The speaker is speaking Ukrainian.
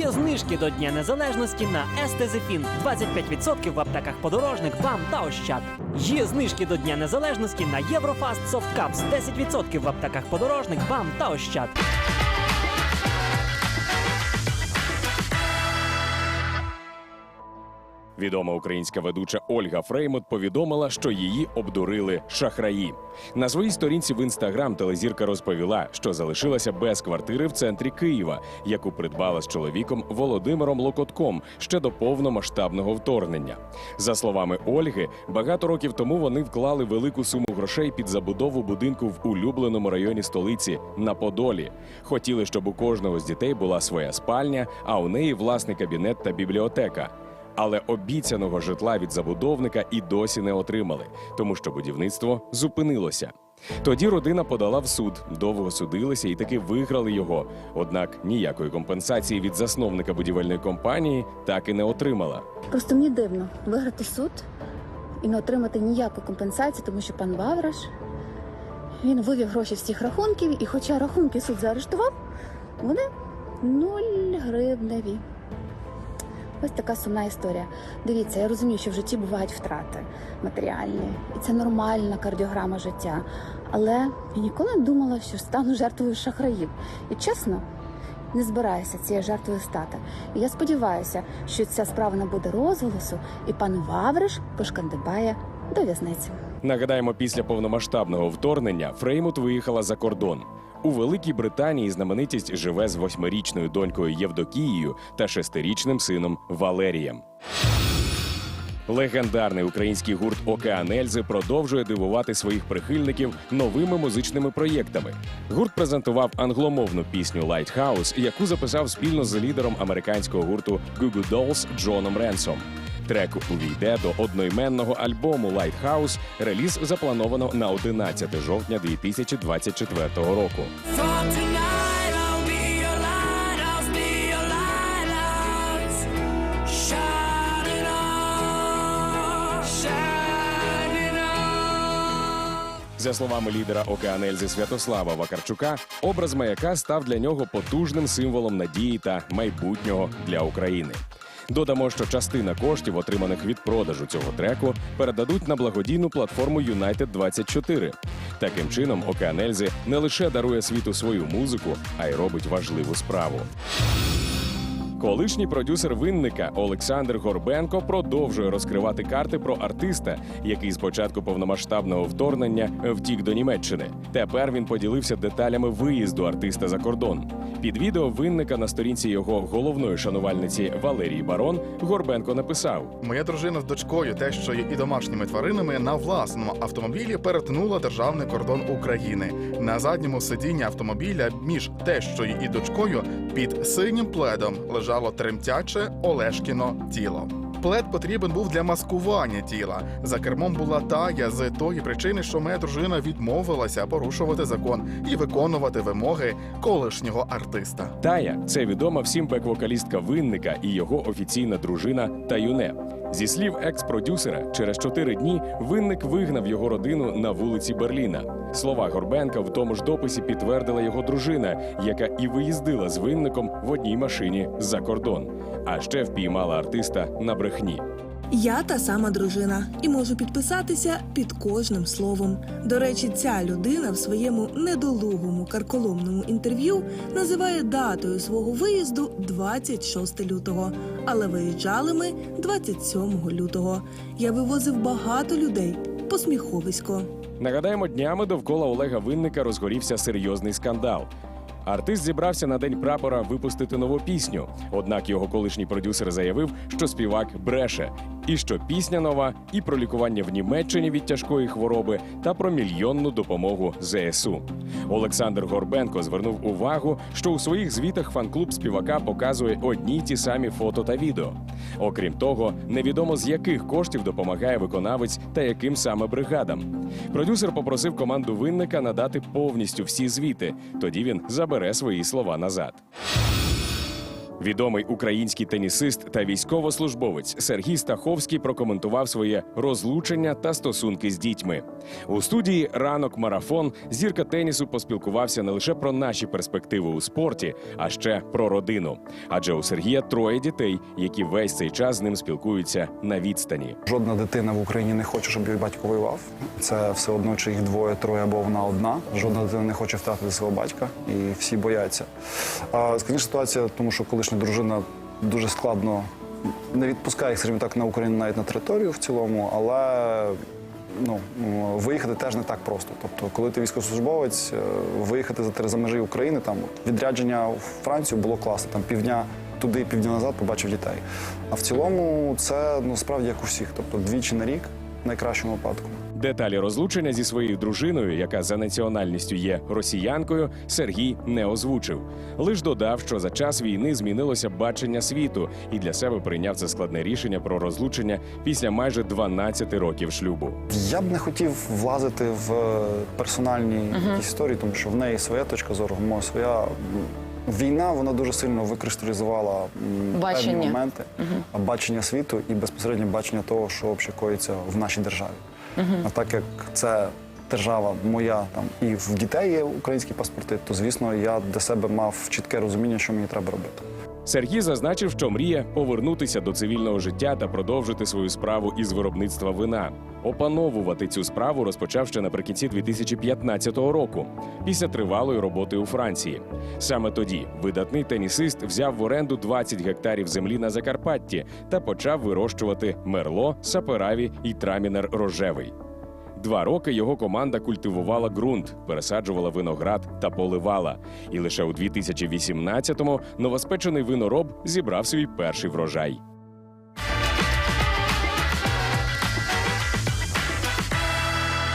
Є знижки до Дня Незалежності на Естезефін 25% в аптеках подорожник, вам та Ощад. Є знижки до Дня Незалежності на Єврофаст Софткапс. Cups 10% в аптеках подорожник, вам та Ощад. Відома українська ведуча Ольга Фреймут повідомила, що її обдурили шахраї. На своїй сторінці в інстаграм телезірка розповіла, що залишилася без квартири в центрі Києва, яку придбала з чоловіком Володимиром Локотком ще до повномасштабного вторгнення. За словами Ольги, багато років тому вони вклали велику суму грошей під забудову будинку в улюбленому районі столиці на Подолі. Хотіли, щоб у кожного з дітей була своя спальня, а у неї власний кабінет та бібліотека. Але обіцяного житла від забудовника і досі не отримали, тому що будівництво зупинилося. Тоді родина подала в суд, довго судилися і таки виграли його. Однак ніякої компенсації від засновника будівельної компанії так і не отримала. Просто мені дивно виграти суд і не отримати ніяку компенсацію, тому що пан Вавраш він вивів гроші з всіх рахунків, і хоча рахунки суд заарештував, вони нуль гривневі. Ось така сумна історія. Дивіться, я розумію, що в житті бувають втрати матеріальні, і це нормальна кардіограма життя. Але я ніколи не думала, що стану жертвою шахраїв. І чесно, не збираюся цією жертвою стати. І я сподіваюся, що ця справа набуде розголосу, і пан Вавриш пошкандибає до в'язниці. Нагадаємо, після повномасштабного вторгнення Фреймут виїхала за кордон. У Великій Британії знаменитість живе з восьмирічною донькою Євдокією та шестирічним сином Валерієм. Легендарний український гурт Океан Ельзи продовжує дивувати своїх прихильників новими музичними проєктами. Гурт презентував англомовну пісню Lighthouse, яку записав спільно з лідером американського гурту Goo Dolls Джоном Ренсом. Трек увійде до одноіменного альбому Lighthouse. Реліз заплановано на 11 жовтня 2024 року. За словами лідера Океан Ельзи Святослава Вакарчука, образ маяка став для нього потужним символом надії та майбутнього для України. Додамо, що частина коштів, отриманих від продажу цього треку, передадуть на благодійну платформу United 24 Таким чином, Океан Ельзи не лише дарує світу свою музику, а й робить важливу справу. Колишній продюсер винника Олександр Горбенко продовжує розкривати карти про артиста, який з початку повномасштабного вторгнення втік до Німеччини. Тепер він поділився деталями виїзду артиста за кордон. Під відео винника на сторінці його головної шанувальниці Валерії Барон Горбенко написав: Моя дружина з дочкою, тещою і домашніми тваринами на власному автомобілі перетнула державний кордон України. На задньому сидінні автомобіля між тещою і дочкою під синім пледом лежало тремтяче Олешкіно тіло. Плед потрібен був для маскування тіла. За кермом була тая з тої причини, що моя дружина відмовилася порушувати закон і виконувати вимоги колишнього артиста. Тая це відома всім бек-вокалістка винника і його офіційна дружина Таюне. Зі слів екс-продюсера, через чотири дні винник вигнав його родину на вулиці Берліна. Слова Горбенка в тому ж дописі підтвердила його дружина, яка і виїздила з винником в одній машині за кордон, а ще впіймала артиста на брехні. Я та сама дружина і можу підписатися під кожним словом. До речі, ця людина в своєму недолугому карколомному інтерв'ю називає датою свого виїзду 26 лютого, але виїжджали ми 27 лютого. Я вивозив багато людей посміховисько. Нагадаємо, днями довкола Олега Винника розгорівся серйозний скандал. Артист зібрався на день прапора випустити нову пісню. Однак його колишній продюсер заявив, що співак бреше, і що пісня нова і про лікування в Німеччині від тяжкої хвороби, та про мільйонну допомогу ЗСУ. Олександр Горбенко звернув увагу, що у своїх звітах фан-клуб співака показує одні й ті самі фото та відео. Окрім того, невідомо з яких коштів допомагає виконавець та яким саме бригадам. Продюсер попросив команду винника надати повністю всі звіти. Тоді він забере свої слова назад. Відомий український тенісист та військовослужбовець Сергій Стаховський прокоментував своє розлучення та стосунки з дітьми. У студії Ранок Марафон зірка тенісу поспілкувався не лише про наші перспективи у спорті, а ще про родину. Адже у Сергія троє дітей, які весь цей час з ним спілкуються на відстані. Жодна дитина в Україні не хоче, щоб її батько воював. Це все одно, чи їх двоє, троє або вона одна. Жодна дитина не хоче втратити свого батька, і всі бояться. Складніша ситуація, тому що колишня дружина дуже складно не відпускає, скажімо так, на Україну навіть на територію в цілому, але. Ну, виїхати теж не так просто. Тобто, коли ти військовослужбовець, е, виїхати за, за межі України, там відрядження у Францію було класно, там півдня туди, півдня назад побачив дітей. А в цілому це ну, як у всіх, тобто двічі на рік в найкращому випадку. Деталі розлучення зі своєю дружиною, яка за національністю є росіянкою, Сергій не озвучив. Лиш додав, що за час війни змінилося бачення світу, і для себе прийняв це складне рішення про розлучення після майже 12 років шлюбу. Я б не хотів влазити в е, персональні якісь історії, тому що в неї своя точка зору, в моя своя. Війна вона дуже сильно викристалізувала Бачення. певні моменти, бачення світу і безпосередньо бачення того, що взагалі коїться в нашій державі. А так як це держава моя там і в дітей є українські паспорти, то звісно я для себе мав чітке розуміння, що мені треба робити. Сергій зазначив, що мріє повернутися до цивільного життя та продовжити свою справу із виробництва вина. Опановувати цю справу розпочав ще наприкінці 2015 року, після тривалої роботи у Франції. Саме тоді видатний тенісист взяв в оренду 20 гектарів землі на Закарпатті та почав вирощувати мерло, сапераві і трамінер рожевий. Два роки його команда культивувала ґрунт, пересаджувала виноград та поливала. І лише у 2018-му новоспечений винороб зібрав свій перший врожай.